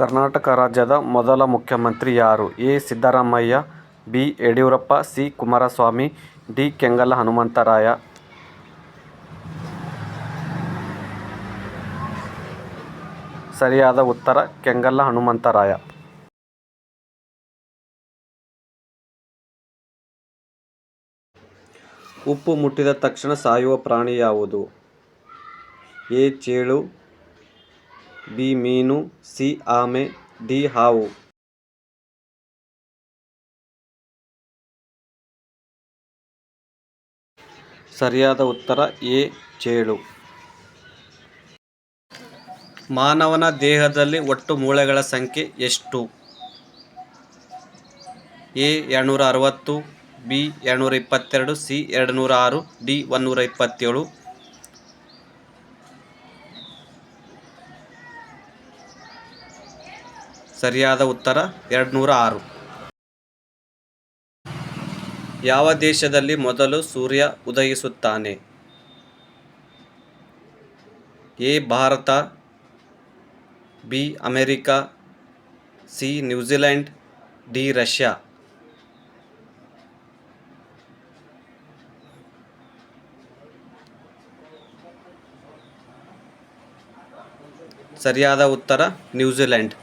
ಕರ್ನಾಟಕ ರಾಜ್ಯದ ಮೊದಲ ಮುಖ್ಯಮಂತ್ರಿ ಯಾರು? A. Siddaramaiah, B. Yediyurappa, C. Kumaraswamy, D. Kengal Hanumantharaya. ಸರಿಯಾದ ಉತ್ತರ ಕೆಂಗಲ್ಲ ಹನುಮಂತರಾಯ. ಉಪ್ಪು ಮುಟ್ಟಿದ ತಕ್ಷಣ ಸಾಯುವ ಪ್ರಾಣಿ ಯಾವುದು? ಎ. ಚೇಳು, ಬಿ. ಮೀನು, ಸಿ. ಆಮೆ, ಡಿ. ಹಾವು. ಸರಿಯಾದ ಉತ್ತರ ಎ. ಚೇಳು. ಮಾನವನ ದೇಹದಲ್ಲಿ ಒಟ್ಟು ಮೂಳೆಗಳ ಸಂಖ್ಯೆ ಎಷ್ಟು? ಎ. ಎರಡುನೂರ ಅರವತ್ತು, ಬಿ. ಎರಡುನೂರ ಇಪ್ಪತ್ತೆರಡು, ಸಿ. ಎರಡುನೂರ ಆರು, ಡಿ. ಒಂದುನೂರ ಇಪ್ಪತ್ತೇಳು. ಸರಿಯಾದ ಉತ್ತರ ಎರಡ್ನೂರ ಆರು. ಯಾವ ದೇಶದಲ್ಲಿ ಮೊದಲು ಸೂರ್ಯ ಉದಯಿಸುತ್ತಾನೆ? A. Bharat, B. America, C. New Zealand, D. Russia. ಸರಿಯಾದ ಉತ್ತರ ನ್ಯೂಜಿಲ್ಯಾಂಡ್.